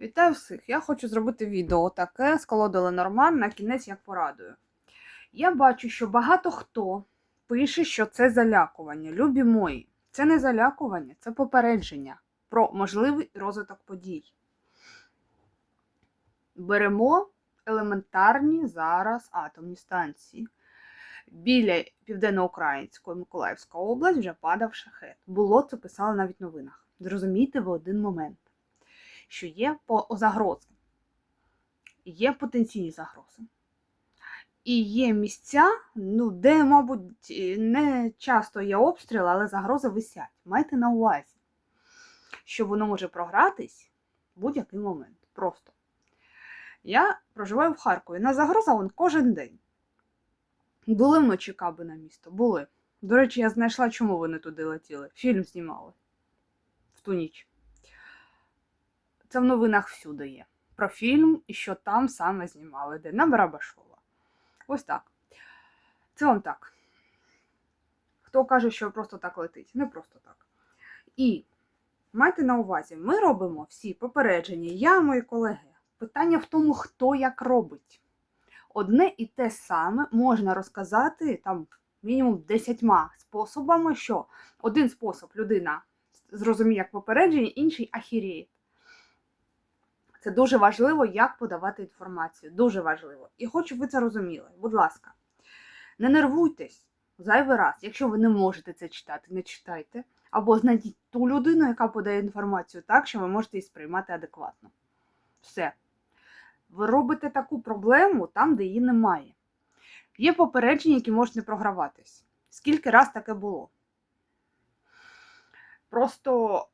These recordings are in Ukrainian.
Вітаю всіх! Я хочу зробити відео таке з колоди Ленорман на кінець як порадую. Я бачу, що багато хто пише, що це залякування. Любі мої, це не залякування, це попередження про можливий розвиток подій. Беремо елементарні зараз атомні станції. Біля Південноукраїнської Миколаївська область вже падав шахет. Було це писали навіть в новинах. Зрозумійте в один момент що є по загрози, є потенційні загрози. І є місця, ну, де, мабуть, не часто є обстріли, але загрози висять. Майте на увазі, що воно може програтись в будь-який момент. Просто. Я проживаю в Харкові. На загроза вон кожен день. Були вночі каби на місто, були. До речі, я знайшла, чому вони туди летіли. Фільм знімали в ту ніч. Це в новинах всюди є. Про фільм і що там саме знімали, де на Барабашова. Ось так. Це вам так. Хто каже, що просто так летить? Не просто так. І майте на увазі, ми робимо всі попередження, я, мої колеги. Питання в тому, хто як робить. Одне і те саме можна розказати там мінімум десятьма способами, що один спосіб людина зрозуміє як попередження, інший ахіріє. Це дуже важливо, як подавати інформацію. Дуже важливо. І хочу, ви це розуміли. Будь ласка, не нервуйтесь зайвий раз. Якщо ви не можете це читати, не читайте. Або знайдіть ту людину, яка подає інформацію так, що ви можете її сприймати адекватно. Все. Ви робите таку проблему там, де її немає. Є попередження, які можуть не програватись. Скільки раз таке було? Просто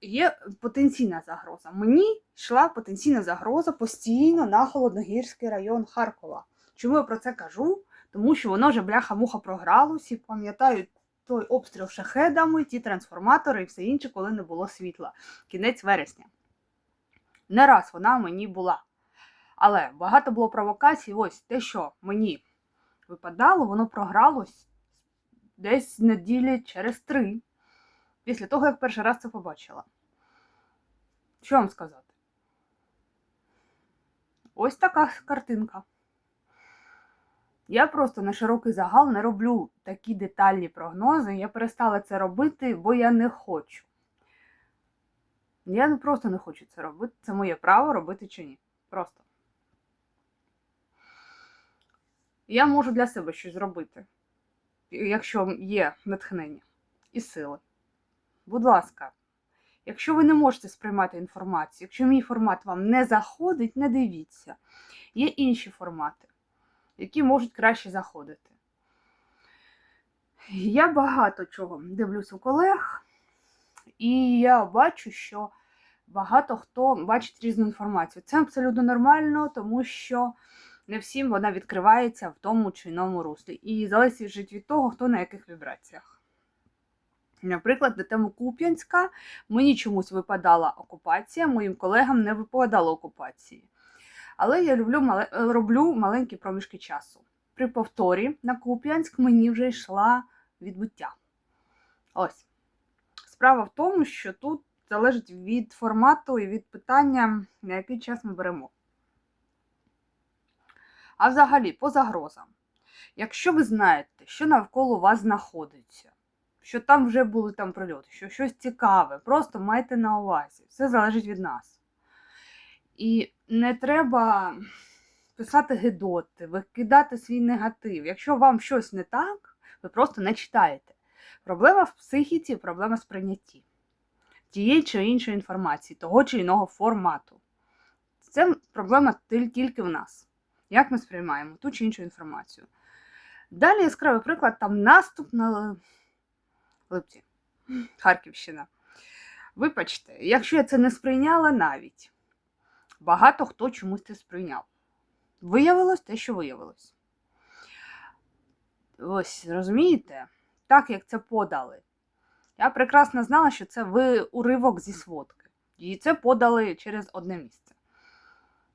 є потенційна загроза. Мені йшла потенційна загроза постійно на Холодногірський район Харкова. Чому я про це кажу? Тому що воно вже бляха-муха програло, всі пам'ятають той обстріл шахедами, ті трансформатори і все інше, коли не було світла. Кінець вересня. Не раз вона мені була. Але багато було провокацій. Ось те, що мені випадало, воно програлось десь неділі через три після того, як перший раз це побачила. Що вам сказати? Ось така картинка. Я просто на широкий загал не роблю такі детальні прогнози. Я перестала це робити, бо я не хочу. Я просто не хочу це робити. Це моє право робити чи ні. Просто. Я можу для себе щось зробити, якщо є натхнення і сили. Будь ласка, якщо ви не можете сприймати інформацію, якщо мій формат вам не заходить, не дивіться. Є інші формати, які можуть краще заходити. Я багато чого дивлюсь у колег, і я бачу, що багато хто бачить різну інформацію. Це абсолютно нормально, тому що не всім вона відкривається в тому чи іному руслі. І залежить від того, хто на яких вібраціях. Наприклад, на тему Куп'янська мені чомусь випадала окупація, моїм колегам не випадало окупації. Але я люблю, роблю маленькі проміжки часу. При повторі на Куп'янськ мені вже йшла відбуття. Ось. Справа в тому, що тут залежить від формату і від питання, на який час ми беремо. А взагалі, по загрозам. Якщо ви знаєте, що навколо вас знаходиться, що там вже були там прильоти, що щось цікаве. Просто майте на увазі. Все залежить від нас. І не треба писати гидоти, викидати свій негатив. Якщо вам щось не так, ви просто не читаєте. Проблема в психіці, проблема в сприйнятті тієї чи іншої інформації, того чи іного формату. Це проблема тільки в нас. Як ми сприймаємо ту чи іншу інформацію. Далі яскравий приклад там наступ на Липці, Харківщина. Вибачте, якщо я це не сприйняла навіть, багато хто чомусь це сприйняв. Виявилось те, що виявилось. Ось, розумієте? Так, як це подали. Я прекрасно знала, що це ви уривок зі сводки. І це подали через одне місце.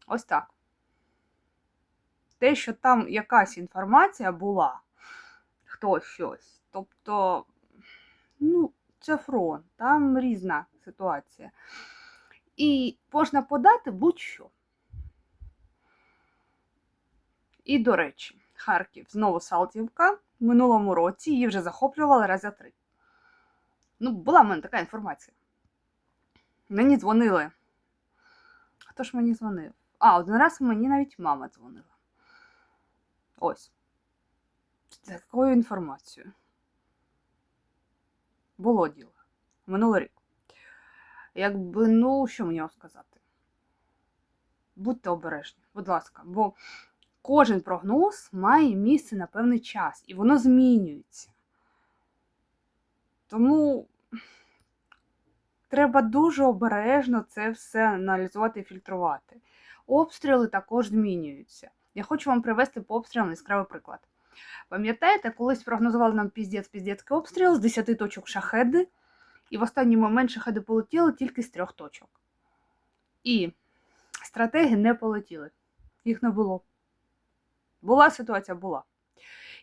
Ось так. Те, що там якась інформація була, хто щось. Тобто ну, це фронт, там різна ситуація. І можна подати будь-що. І, до речі, Харків знову Салтівка. В минулому році її вже захоплювали раз три. Ну, була в мене така інформація. Мені дзвонили. Хто ж мені дзвонив? А, один раз мені навіть мама дзвонила. Ось. З такою інформацією. Було діло. Минулий рік. Якби, ну, що мені вам сказати? Будьте обережні, будь ласка, бо кожен прогноз має місце на певний час, і воно змінюється. Тому треба дуже обережно це все аналізувати і фільтрувати. Обстріли також змінюються. Я хочу вам привести по обстрілам яскравий приклад. Пам'ятаєте, колись прогнозували нам піздець піздецький обстріл з 10 точок шахеди, і в останній момент шахеди полетіли тільки з трьох точок. І стратеги не полетіли. Їх не було. Була ситуація, була.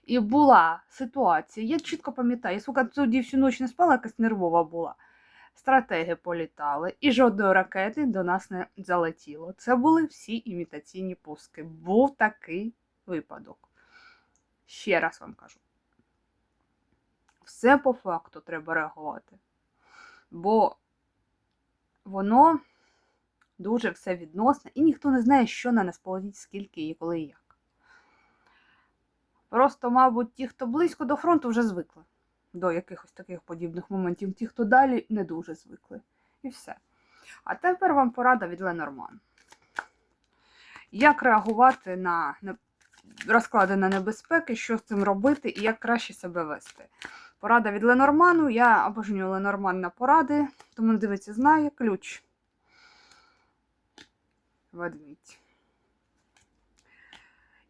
І була ситуація, я чітко пам'ятаю, я сука тоді всю ніч не спала, якась нервова була. Стратеги політали, і жодної ракети до нас не залетіло. Це були всі імітаційні пуски. Був такий випадок. Ще раз вам кажу. Все по факту треба реагувати. Бо воно дуже все відносне, і ніхто не знає, що на нас полетить, скільки і коли і як. Просто, мабуть, ті, хто близько до фронту, вже звикли до якихось таких подібних моментів. Ті, хто далі, не дуже звикли. І все. А тепер вам порада від Ленорман. Як реагувати на не- розклади на небезпеки, що з цим робити і як краще себе вести? Порада від Ленорману. Я обожнюю Ленорман на поради, тому дивиться, знає ключ. Ведмідь.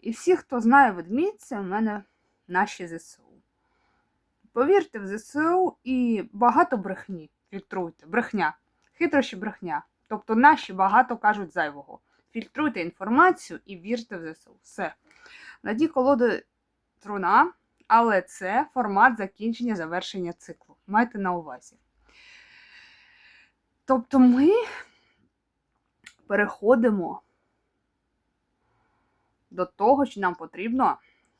І всі, хто знає ведмідь, це в мене наші ЗСУ. Повірте в ЗСУ і багато брехні. Фільтруйте. Брехня. Хитрощі брехня. Тобто наші багато кажуть зайвого. Фільтруйте інформацію і вірте в ЗСУ. Все. На дні колоди труна, але це формат закінчення завершення циклу. Майте на увазі. Тобто ми переходимо до того, що нам потрібно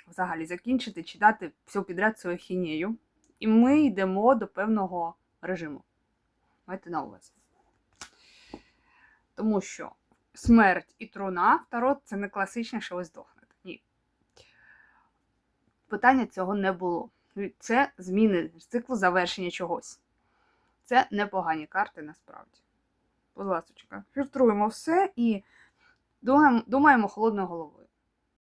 взагалі закінчити читати всю підряд свою хінею. І ми йдемо до певного режиму. Майте на увазі. Тому що смерть і труна Таро це не класичне, що ви здохнете. Ні. Питання цього не було. Це зміни циклу завершення чогось. Це непогані карти насправді. Будь ласка, фільтруємо все і думаємо холодною головою.